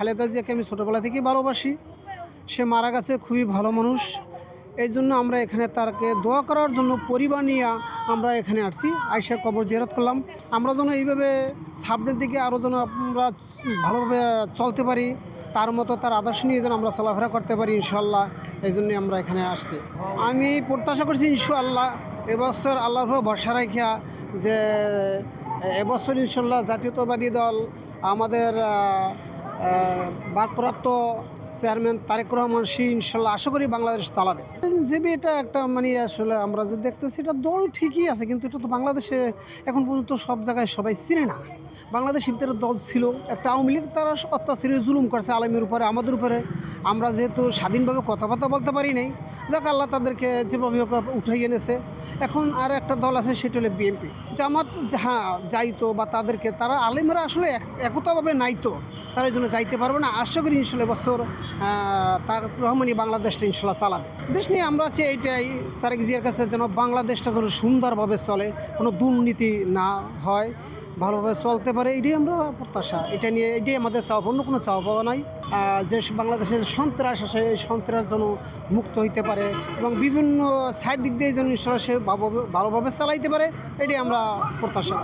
খালেদা জিয়াকে আমি ছোটোবেলা থেকেই ভালোবাসি। সে মারা গেছে, খুবই ভালো মানুষ। এই জন্য আমরা এখানে তারকে দোয়া করার জন্য পরিবার নিয়ে আমরা এখানে আসছি। আইসা কবর জিয়ারত করলাম। আমরা যেন এইভাবে সামনের দিকে আরও যেন আমরা ভালোভাবে চলতে পারি, তার মতো তার আদর্শ নিয়ে যেন আমরা চলাফেরা করতে পারি ইনশাল্লাহ এই জন্যই আমরা এখানে আসছি। আমি প্রত্যাশা করছি ইনশাল্লাহ এবছর আল্লাহর ভরসা রাখিয়া যে এবছর ইনশাল্লাহ জাতীয়তাবাদী দল আমাদের ভারপ্রাপ্ত চেয়ারম্যান তারেক রহমান, সে ইনশাল্লাহ আশা করি বাংলাদেশ চালাবে। যে এটা একটা মানে আসলে আমরা যে দেখতেছি, এটা দল ঠিকই আছে, কিন্তু এটা তো বাংলাদেশে এখন পর্যন্ত সব জায়গায় সবাই চিনে না। বাংলাদেশ ভিতরে দল ছিল, একটা আওয়ামী লীগ, তারা অত্যাচারে, জুলুম করছে আলমের উপরে, আমাদের উপরে। আমরা যেহেতু স্বাধীনভাবে কথাবার্তা বলতে পারি নাই, যাক আল্লাহ তাদেরকে যেভাবে উঠাই এনেছে। এখন আর একটা দল আছে, সেটা হলো বিএনপি। জামাত হ্যাঁ যাইতো বা তাদেরকে, তারা আলেমরা আসলে এক- একতাভাবে নাইতো তারা জন্য যাইতে পারবে না। আশা করি ইনশাল্লাহ বছর তার রহমানি বাংলাদেশটা ইনশাল্লাহ চালাবে। দেশ নিয়ে আমরা চাই এইটাই। তারেক জিয়ার কাছে যেন বাংলাদেশটা যেন সুন্দরভাবে চলে, কোনো দুর্নীতি না হয়, ভালোভাবে চলতে পারে, এটাই আমরা প্রত্যাশা। এটা নিয়ে, এটাই আমাদের চাওয়া, অন্য কোনো চাওয়া পাওয়া নাই। যে বাংলাদেশের সন্ত্রাস আছে এই সন্ত্রাস যেন মুক্ত হইতে পারে এবং বিভিন্ন সাইড দিক দিয়ে যেন সে ভালোভাবে চালাইতে পারে, এটাই আমরা প্রত্যাশা